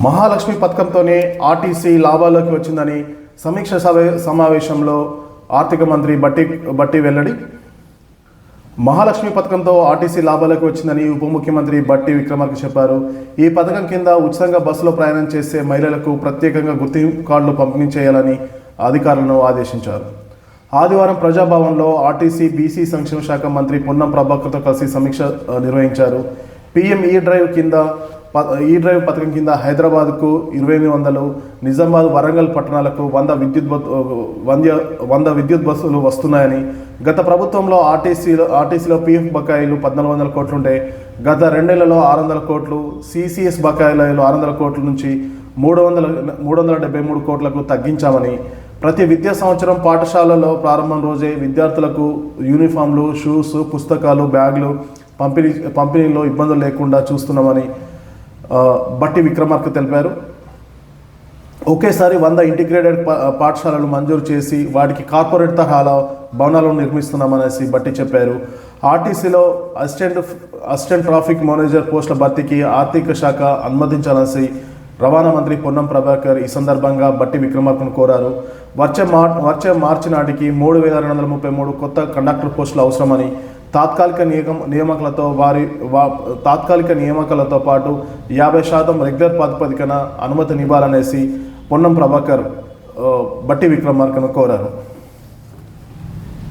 Mahalakshmi పథకంతోనే RTC లాభాల్లోకి వచ్చిందని సమీక్ష సభ- సమావేశంలో ఆర్థిక మంత్రి బట్టి బట్టి వెల్లడి. మహాలక్ష్మి పథకంతో ఆర్టీసీ లాభాలకు వచ్చిందని ఉప ముఖ్యమంత్రి బట్టి విక్రమార్క చెప్పారు. ఈ పథకం కింద ఉచితంగా బస్సులో ప్రయాణం చేసే మహిళలకు ప్రత్యేకంగా గుర్తింపు కార్డులు పంపిణీ చేయాలని అధికారులను ఆదేశించారు. ఆదివారం ప్రజాభవన్లో ఆర్టీసీ బీసీ సంక్షేమ శాఖ మంత్రి పొన్నం ప్రభాకర్తో కలిసి సమీక్ష నిర్వహించారు. పీఎం ఈ డ్రైవ్ కింద ఈ డ్రైవ్ పథకం కింద హైదరాబాద్కు ఇరవై ఎనిమిది వందలు నిజామాబాద్ వరంగల్ పట్టణాలకు వంద విద్యుత్ వంద వంద విద్యుత్ బస్సులు వస్తున్నాయని గత ప్రభుత్వంలో ఆర్టీసీలో ఆర్టీసీలో పీఎఫ్ బకాయిలు పద్నాలుగు వందల కోట్లుంటే గత రెండేళ్ళలో ఆరు వందల కోట్లు సిసిఎస్ బకాయిలు ఆరు వందల కోట్ల నుంచి మూడు వందల మూడు వందల డెబ్బై మూడు కోట్లకు తగ్గించామని ప్రతి విద్యా సంవత్సరం పాఠశాలలో ప్రారంభం రోజే విద్యార్థులకు యూనిఫామ్లు షూస్ పుస్తకాలు బ్యాగులు పంపిణీ పంపిణీలో ఇబ్బందులు లేకుండా చూస్తున్నామని బట్టి విక్రమార్క తెలిపారు. ఒకేసారి వంద ఇంటిగ్రేటెడ్ పా- పాఠశాలలు మంజూరు చేసి వాటికి కార్పొరేట్ తరహాలో భవనాలను నిర్మిస్తున్నామనేసి బట్టి చెప్పారు. ఆర్టీసీలో అసిస్టెంట్ అసిస్టెంట్ ట్రాఫిక్ మేనేజర్ పోస్టుల భర్తీకి ఆర్థిక శాఖ అనుమతించాలని రవాణా మంత్రి పొన్నం ప్రభాకర్ ఈ సందర్భంగా బట్టి విక్రమార్కను కోరారు. వచ్చే మార్ వచ్చే మార్చి నాటికి మూడు వేల రెండు వందల ముప్పై మూడు కొత్త కండక్టర్ పోస్టులు అవసరమని తాత్కాలిక నియమం నియామకాలతో వారి వా తాత్కాలిక నియామకాలతో పాటు యాభై శాతం రెగ్యులర్ ప్రాతిపదికన అనుమతినివ్వాలనేసి పొన్నం ప్రభాకర్ బట్టి విక్రమార్కను కోరారు.